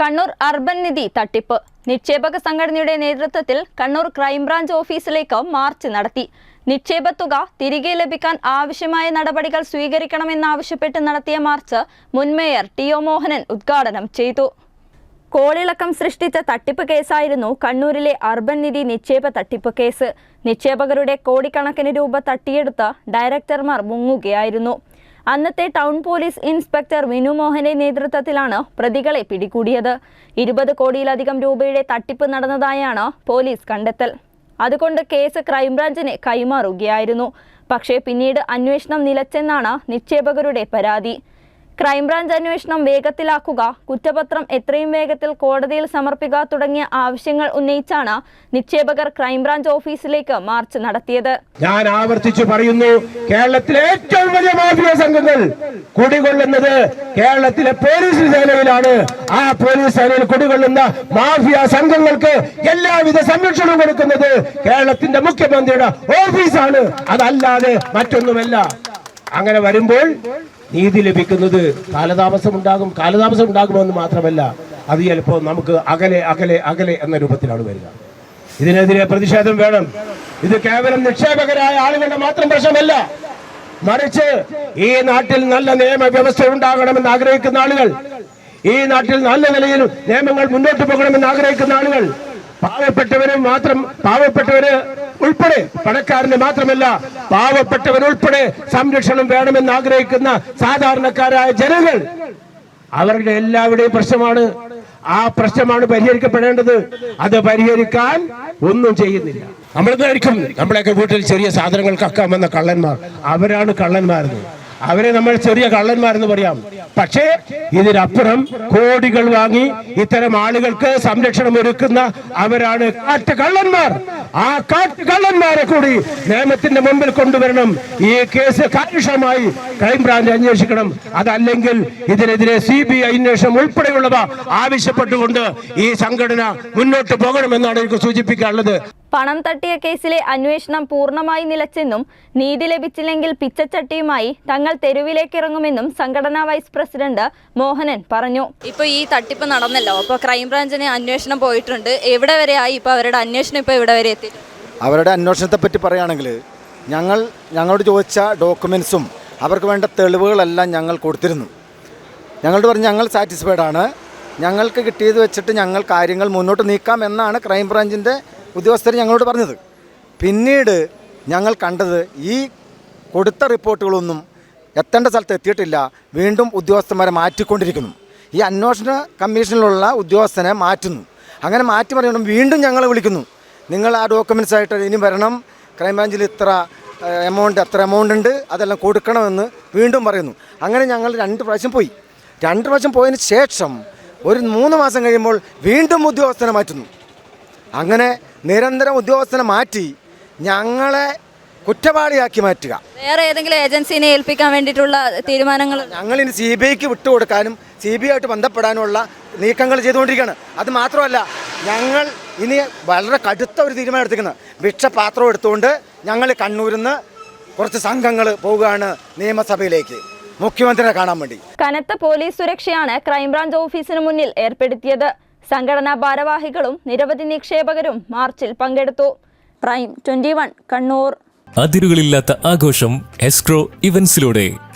Kannur urban നിധി തട്ടിപ്പ്. നിക്ഷേപക സംഘടനയുടെ നേതൃത്വത്തിൽ കണ്ണൂർ ക്രൈംബ്രാഞ്ച് ഓഫീസിലേക്ക് മാർച്ച് നടത്തി. നിക്ഷേപ തുക തിരികെ ലഭിക്കാൻ ആവശ്യമായ നടപടികൾ സ്വീകരിക്കണമെന്നാവശ്യപ്പെട്ട് നടത്തിയ മാർച്ച് മുൻ മേയർ ടി ഒ മോഹനൻ ഉദ്ഘാടനം ചെയ്തു. കോളിളക്കം സൃഷ്ടിച്ച തട്ടിപ്പ് കേസായിരുന്നു കണ്ണൂരിലെ അർബൻ നിധി നിക്ഷേപ തട്ടിപ്പ് കേസ്. നിക്ഷേപകരുടെ കോടിക്കണക്കിന് രൂപ തട്ടിയെടുത്ത് ഡയറക്ടർമാർ മുങ്ങുകയായിരുന്നു. അന്നത്തെ ടൗൺ പോലീസ് ഇൻസ്പെക്ടർ വിനു മോഹന്റെ നേതൃത്വത്തിലാണ് പ്രതികളെ പിടികൂടിയത്. ഇരുപത് കോടിയിലധികം രൂപയുടെ തട്ടിപ്പ് നടന്നതായാണ് പോലീസ് കണ്ടെത്തൽ. അതുകൊണ്ട് കേസ് ക്രൈംബ്രാഞ്ചിന് കൈമാറുകയായിരുന്നു. പക്ഷേ പിന്നീട് അന്വേഷണം നിലച്ചെന്നാണ് നിക്ഷേപകരുടെ പരാതി. ക്രൈംബ്രാഞ്ച് അന്വേഷണം വേഗത്തിലാക്കുക കുറ്റപത്രം എത്രയും വേഗത്തിൽ കോടതിയിൽ സമർപ്പിക്കുക തുടങ്ങിയ ആവശ്യങ്ങൾ ഉന്നയിച്ചാണ് നിക്ഷേപകർ ക്രൈംബ്രാഞ്ച് ഓഫീസിലേക്ക് മാർച്ച് നടത്തിയത്. ഞാൻ ആവർത്തിച്ചു പറയുന്നു കേരളത്തിലെ ഏറ്റവും വലിയ മാഫിയ സംഘങ്ങൾ കുടികൊള്ളുന്നത് കേരളത്തിലെ പോലീസ് സേനയിലാണ്. ആ പോലീസ് സേനയിൽ കുടികൊള്ളുന്ന മാഫിയ സംഘങ്ങൾക്ക് എല്ലാവിധ സംരക്ഷണം കൊടുക്കുന്നത് കേരളത്തിന്റെ മുഖ്യമന്ത്രിയുടെ ഓഫീസാണ്. അതല്ലാതെ മറ്റൊന്നുമല്ല. അങ്ങനെ വരുമ്പോൾ നീതി ലഭിക്കുന്നത് കാലതാമസം ഉണ്ടാകും കാലതാമസം ഉണ്ടാകുമെന്ന് മാത്രമല്ല അത് ചിലപ്പോൾ നമുക്ക് അകലെ അകലെ അകലെ എന്ന രൂപത്തിലാണ് വരിക. ഇതിനെതിരെ പ്രതിഷേധം വേണം. ഇത് കേവലം നിക്ഷേപകരായ ആളുകളുടെ മാത്രം പ്രശ്നമല്ല. മറിച്ച് ഈ നാട്ടിൽ നല്ല നിയമവ്യവസ്ഥ ഉണ്ടാകണമെന്ന് ആഗ്രഹിക്കുന്ന ആളുകൾ ഈ നാട്ടിൽ നല്ല നിലയിൽ നിയമങ്ങൾ മുന്നോട്ട് പോകണമെന്ന് ആഗ്രഹിക്കുന്ന ആളുകൾ പാവപ്പെട്ടവരും മാത്രം പാവപ്പെട്ടവര് ഉൾപ്പെടെ പണക്കാരന് മാത്രമല്ല പാവപ്പെട്ടവരുൾപ്പെടെ സംരക്ഷണം വേണമെന്ന് ആഗ്രഹിക്കുന്ന സാധാരണക്കാരായ ജനങ്ങൾ അവരുടെ എല്ലാവരുടെയും പ്രശ്നമാണ്. ആ പ്രശ്നമാണ് പരിഹരിക്കപ്പെടേണ്ടത്. അത് പരിഹരിക്കാൻ ഒന്നും ചെയ്യുന്നില്ല. നമ്മൾ ധരിക്കും നമ്മളെയൊക്കെ വീട്ടിൽ ചെറിയ സാധനങ്ങൾ കക്കാൻ വന്ന കള്ളന്മാർ. അവരാണ് കള്ളന്മാരെന്ന്. അവരെ നമ്മൾ ചെറിയ കള്ളന്മാരെന്ന് പറയാം. പക്ഷേ ഇതിനപ്പുറം കോടികൾ വാങ്ങി ഇത്തരം ആളുകൾക്ക് സംരക്ഷണം ഒരുക്കുന്ന അവരാണ് കാട്ട് കള്ളന്മാർ. ആ കാട്ട് കള്ളന്മാരെ കൂടി നിയമത്തിന്റെ മുമ്പിൽ കൊണ്ടുവരണം. ഈ കേസ് കാര്യക്ഷമമായി ക്രൈംബ്രാഞ്ച് അന്വേഷിക്കണം. അതല്ലെങ്കിൽ ഇതിനെതിരെ സി ബി ഐ അന്വേഷണം ഉൾപ്പെടെയുള്ളവ ആവശ്യപ്പെട്ടുകൊണ്ട് ഈ സംഘടന മുന്നോട്ട് പോകണമെന്നാണ് എനിക്ക് സൂചിപ്പിക്കാനുള്ളത്. പണം തട്ടിയ കേസിലെ അന്വേഷണം പൂർണമായി നിലച്ചെന്നും നീതി ലഭിച്ചില്ലെങ്കിൽ പിച്ചച്ചട്ടിയുമായി തങ്ങൾ തെരുവിലേക്കിറങ്ങുമെന്നും സംഘടനാ വൈസ് പ്രസിഡന്റ് മോഹനൻ പറഞ്ഞു. ഇപ്പൊ ഈ തട്ടിപ്പ് നടന്നല്ലോ. അപ്പോൾ ക്രൈംബ്രാഞ്ചിന് അന്വേഷണം പോയിട്ടുണ്ട്. എവിടെ വരെ ആയി ഇപ്പോൾ അവരുടെ അന്വേഷണം ഇപ്പോൾ ഇവിടെ വരെ എത്തി? അവരുടെ അന്വേഷണത്തെ പറ്റി പറയുകയാണെങ്കിൽ ഞങ്ങൾ ഞങ്ങളോട് ചോദിച്ച ഡോക്യുമെന്റ്സും അവർക്ക് വേണ്ട തെളിവുകളെല്ലാം ഞങ്ങൾ കൊടുത്തിരുന്നു. ഞങ്ങളോട് പറഞ്ഞ് ഞങ്ങൾ സാറ്റിസ്ഫൈഡ് ആണ്. ഞങ്ങൾക്ക് കിട്ടിയത് വെച്ചിട്ട് ഞങ്ങൾ കാര്യങ്ങൾ മുന്നോട്ട് നീക്കാം എന്നാണ് ക്രൈംബ്രാഞ്ചിന്റെ ഉദ്യോഗസ്ഥർ ഞങ്ങളോട് പറഞ്ഞത്. പിന്നീട് ഞങ്ങൾ കണ്ടത് ഈ കൊടുത്ത റിപ്പോർട്ടുകളൊന്നും എത്തേണ്ട സ്ഥലത്ത് എത്തിയിട്ടില്ല. വീണ്ടും ഉദ്യോഗസ്ഥന്മാരെ മാറ്റിക്കൊണ്ടിരിക്കുന്നു. ഈ അന്വേഷണ കമ്മീഷനിലുള്ള ഉദ്യോഗസ്ഥനെ മാറ്റുന്നു. അങ്ങനെ മാറ്റി പറയുമ്പോൾ വീണ്ടും ഞങ്ങളെ വിളിക്കുന്നു. നിങ്ങൾ ആ ഡോക്യുമെന്റ്സ് ആയിട്ട് ഇനി വരണം. ക്രൈംബ്രാഞ്ചിൽ ഇത്ര എമൗണ്ട് എത്ര എമൗണ്ട് ഉണ്ട്. അതെല്ലാം കൊടുക്കണമെന്ന് വീണ്ടും പറയുന്നു. അങ്ങനെ ഞങ്ങൾ രണ്ട് പ്രാവശ്യം പോയി. രണ്ട് പ്രാവശ്യം പോയതിന് ശേഷം ഒരു മൂന്ന് മാസം കഴിയുമ്പോൾ വീണ്ടും ഉദ്യോഗസ്ഥനെ മാറ്റുന്നു. അങ്ങനെ നിരന്തരം ഉദ്യോഗസ്ഥനെ മാറ്റി ഞങ്ങളെ കുറ്റവാളിയാക്കി മാറ്റുക. വേറെ ഏതെങ്കിലും ഏജൻസിനെ ഏൽപ്പിക്കാൻ വേണ്ടിയിട്ടുള്ള തീരുമാനങ്ങൾ? ഞങ്ങൾ ഇനി സി ബി ഐക്ക് വിട്ടുകൊടുക്കാനും സി ബി ആയിട്ട് ബന്ധപ്പെടാനുമുള്ള നീക്കങ്ങൾ ചെയ്തുകൊണ്ടിരിക്കുകയാണ്. അത് മാത്രമല്ല ഞങ്ങൾ ഇനി വളരെ കടുത്ത ഒരു തീരുമാനം എടുത്തിരിക്കുന്നത് ഭിക്ഷപാത്രം എടുത്തുകൊണ്ട് ഞങ്ങൾ കണ്ണൂരിൽ നിന്ന് കുറച്ച് സംഘങ്ങൾ പോവുകയാണ് നിയമസഭയിലേക്ക്. മുഖ്യമന്ത്രിയെ കാണാൻ വേണ്ടി. കനത്ത പോലീസ് സുരക്ഷയാണ് ക്രൈംബ്രാഞ്ച് ഓഫീസിന് മുന്നിൽ ഏർപ്പെടുത്തിയത്. സംഘടനാ ഭാരവാഹികളും നിരവധി നിക്ഷേപകരും മാർച്ചിൽ പങ്കെടുത്തു. Prime twenty Kannur. അതിരുകളില്ലാത്ത ആഘോഷം എസ്ക്രോ ഇവന്റ്സിലൂടെ.